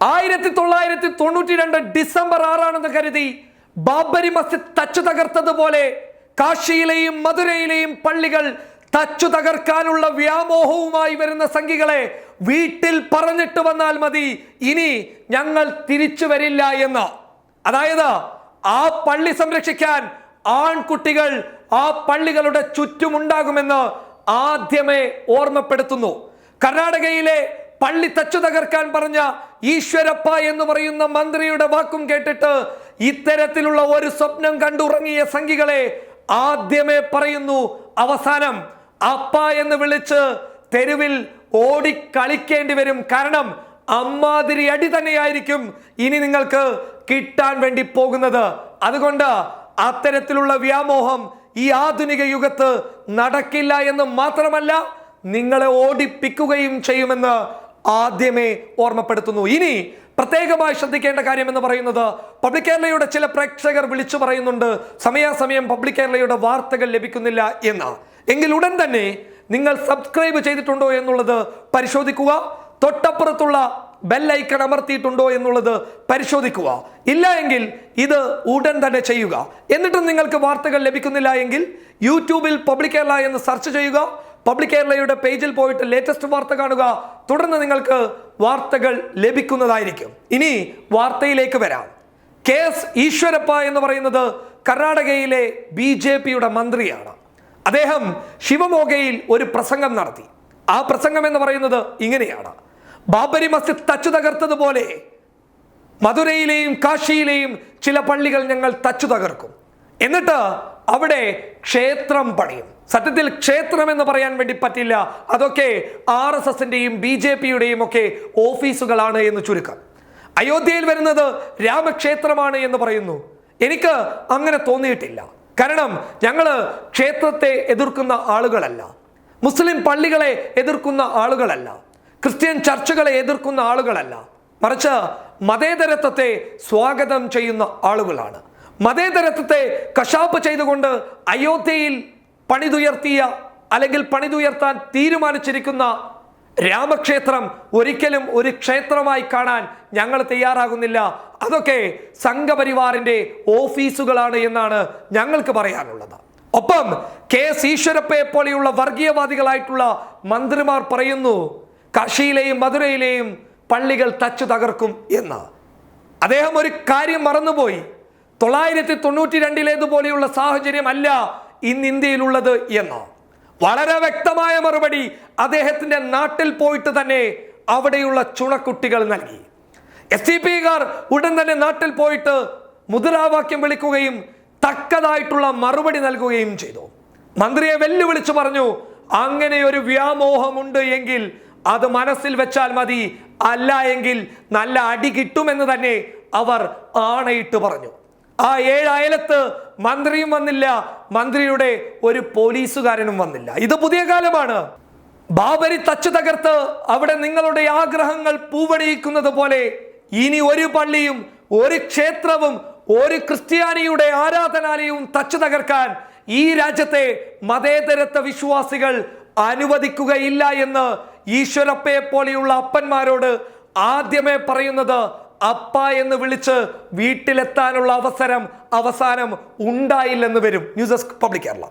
ആയിരത്തി തൊള്ളായിരത്തി തൊണ്ണൂറ്റി രണ്ട് ഡിസംബർ ആറാണെന്ന് കരുതി ബാബരി മസ്ജിദ് തച്ചു തകർത്തതുപോലെ കാശിയിലെയും മധുരയിലെയും പള്ളികൾ തച്ചു തകർക്കാനുള്ള വ്യാമോഹവുമായി വരുന്ന സംഘികളെ വീട്ടിൽ പറഞ്ഞിട്ട് വന്നാൽ മതി. ഇനി ഞങ്ങൾ തിരിച്ചു വരില്ല എന്ന്. അതായത് ആ പള്ളി സംരക്ഷിക്കാൻ ആൺകുട്ടികൾ ആ പള്ളികളുടെ ചുറ്റുമുണ്ടാകുമെന്ന് ആദ്യമേ ഓർമ്മപ്പെടുത്തുന്നു. കർണാടകയിലെ പള്ളി തച്ചു തകർക്കാൻ പറഞ്ഞ ഈശ്വരപ്പ എന്ന് പറയുന്ന മന്ത്രിയുടെ വാക്കും കേട്ടിട്ട് ഇത്തരത്തിലുള്ള ഒരു സ്വപ്നം കണ്ടുറങ്ങിയ സംഘികളെ ആദ്യമേ പറയുന്നു അവസാനം അപ്പ എന്ന് വിളിച്ച് തെരുവിൽ ഓടിക്കളിക്കേണ്ടി വരും. കാരണം അമ്മാതിരി അടി തന്നെയായിരിക്കും ഇനി നിങ്ങൾക്ക് കിട്ടാൻ വേണ്ടി പോകുന്നത്. അതുകൊണ്ട് അത്തരത്തിലുള്ള വ്യാമോഹം ഈ ആധുനിക യുഗത്ത് നടക്കില്ല എന്ന് മാത്രമല്ല നിങ്ങളെ ഓടിപ്പിക്കുകയും ചെയ്യുമെന്ന് ആദ്യമേ ഓർമ്മപ്പെടുത്തുന്നു. ഇനി പ്രത്യേകമായി ശ്രദ്ധിക്കേണ്ട കാര്യം എന്ന് പറയുന്നത് പബ്ലിക് കേരളയുടെ ചില പ്രേക്ഷകർ വിളിച്ചു പറയുന്നുണ്ട് സമയാസമയം പബ്ലിക് കേരളയുടെ വാർത്തകൾ ലഭിക്കുന്നില്ല എന്ന്. എങ്കിൽ ഉടൻ തന്നെ നിങ്ങൾ സബ്സ്ക്രൈബ് ചെയ്തിട്ടുണ്ടോ എന്നുള്ളത് പരിശോധിക്കുക. തൊട്ടപ്പുറത്തുള്ള ബെല്ലൈക്കൺ അമർത്തിയിട്ടുണ്ടോ എന്നുള്ളത് പരിശോധിക്കുക. ഇല്ല എങ്കിൽ ഇത് ഉടൻ തന്നെ ചെയ്യുക. എന്നിട്ടും നിങ്ങൾക്ക് വാർത്തകൾ ലഭിക്കുന്നില്ല എങ്കിൽ യൂട്യൂബിൽ പബ്ലിക് കേരള എന്ന് സെർച്ച് ചെയ്യുക. പബ്ലിക് കേരളയുടെ പേജിൽ പോയിട്ട് ലേറ്റസ്റ്റ് വാർത്ത കാണുക. തുടർന്ന് നിങ്ങൾക്ക് വാർത്തകൾ ലഭിക്കുന്നതായിരിക്കും. ഇനി വാർത്തയിലേക്ക് വരാം. കെ എസ് ഈശ്വരപ്പ എന്ന് പറയുന്നത് കർണാടകയിലെ ബി ജെ പിയുടെ മന്ത്രിയാണ്. അദ്ദേഹം ശിവമോഗയിൽ ഒരു പ്രസംഗം നടത്തി. ആ പ്രസംഗം എന്ന് പറയുന്നത് ഇങ്ങനെയാണ്. ബാബരി മസ്ജിദ് തച്ചു തകർത്തതുപോലെ മധുരയിലെയും കാശിയിലെയും ചില പള്ളികൾ ഞങ്ങൾ തച്ചു തകർക്കും. എന്നിട്ട് അവിടെ ക്ഷേത്രം പണിയും. സത്യത്തിൽ ക്ഷേത്രം എന്ന് പറയാൻ വേണ്ടി പറ്റില്ല. അതൊക്കെ ആർ എസ് എസിന്റെയും ബി ജെ പിയുടെയും ഒക്കെ ഓഫീസുകളാണ് എന്ന് ചുരുക്കം. അയോധ്യയിൽ വരുന്നത് രാമക്ഷേത്രമാണ് എന്ന് പറയുന്നു. എനിക്ക് അങ്ങനെ തോന്നിയിട്ടില്ല. കാരണം ഞങ്ങൾ ക്ഷേത്രത്തെ എതിർക്കുന്ന ആളുകളല്ല. മുസ്ലിം പള്ളികളെ എതിർക്കുന്ന ആളുകളല്ല. ക്രിസ്ത്യൻ ചർച്ചുകളെ എതിർക്കുന്ന ആളുകളല്ല. മറിച്ച് മതേതരത്വത്തെ സ്വാഗതം ചെയ്യുന്ന ആളുകളാണ്. മതേതരത്വത്തെ കശാപ്പ് ചെയ്തുകൊണ്ട് അയോധ്യയിൽ പണിതുയർത്തിയ അല്ലെങ്കിൽ പണിതുയർത്താൻ തീരുമാനിച്ചിരിക്കുന്ന രാമക്ഷേത്രം ഒരിക്കലും ഒരു ക്ഷേത്രമായി കാണാൻ ഞങ്ങൾ തയ്യാറാകുന്നില്ല. അതൊക്കെ സംഘപരിവാറിന്റെ ഓഫീസുകളാണ് എന്നാണ് ഞങ്ങൾക്ക് പറയാനുള്ളത്. ഒപ്പം കെ എസ് ഈശ്വരപ്പയെ പോലെയുള്ള വർഗീയവാദികളായിട്ടുള്ള മന്ത്രിമാർ പറയുന്നു കാശിയിലെയും മധുരയിലെയും പള്ളികൾ തച്ചു തകർക്കും എന്ന്. അദ്ദേഹം ഒരു കാര്യം മറന്നുപോയി. തൊള്ളായിരത്തി തൊണ്ണൂറ്റി രണ്ടിലേതുപോലെയുള്ള സാഹചര്യമല്ല ഇന്ന് ഇന്ത്യയിലുള്ളത് എന്ന്. വളരെ വ്യക്തമായ മറുപടി അദ്ദേഹത്തിന്റെ നാട്ടിൽ പോയിട്ട് തന്നെ അവിടെയുള്ള ചുണക്കുട്ടികൾ നൽകി. എസ് ഡി പിക്കാർ ഉടൻ തന്നെ നാട്ടിൽ പോയിട്ട് മുദ്രാവാക്യം വിളിക്കുകയും തക്കതായിട്ടുള്ള മറുപടി നൽകുകയും ചെയ്തു. മന്ത്രിയെ വെല്ലുവിളിച്ചു പറഞ്ഞു അങ്ങനെ ഒരു വ്യാമോഹമുണ്ട് എങ്കിൽ അത് മനസ്സിൽ വെച്ചാൽ മതി. അല്ല എങ്കിൽ നല്ല അടി കിട്ടുമെന്ന് തന്നെ അവർ ആണയിട്ട് പറഞ്ഞു. ആ ഏഴ് അയലത്ത് മന്ത്രിയും വന്നില്ല. മന്ത്രിയുടെ ഒരു പോലീസുകാരനും വന്നില്ല. ഇത് പുതിയ കാലമാണ്. ബാബരി തച്ചു തകർത്ത് അവിടെ നിങ്ങളുടെ ആഗ്രഹങ്ങൾ പൂവണിയിക്കുന്നത് പോലെ ഇനി ഒരു പള്ളിയും ഒരു ക്ഷേത്രവും ഒരു ക്രിസ്ത്യാനിയുടെ ആരാധനാലയവും തച്ചു തകർക്കാൻ ഈ രാജ്യത്തെ മതേതരത്വ വിശ്വാസികൾ അനുവദിക്കുകയില്ല എന്ന് ഈശ്വരപ്പയെ പോലെയുള്ള അപ്പന്മാരോട് ആദ്യമേ പറയുന്നത് അപ്പ എന്ന് വിളിച്ച് വീട്ടിലെത്താനുള്ള അവസരം അവസാനം ഉണ്ടായില്ലെന്ന് വരും. News desk public Kerala.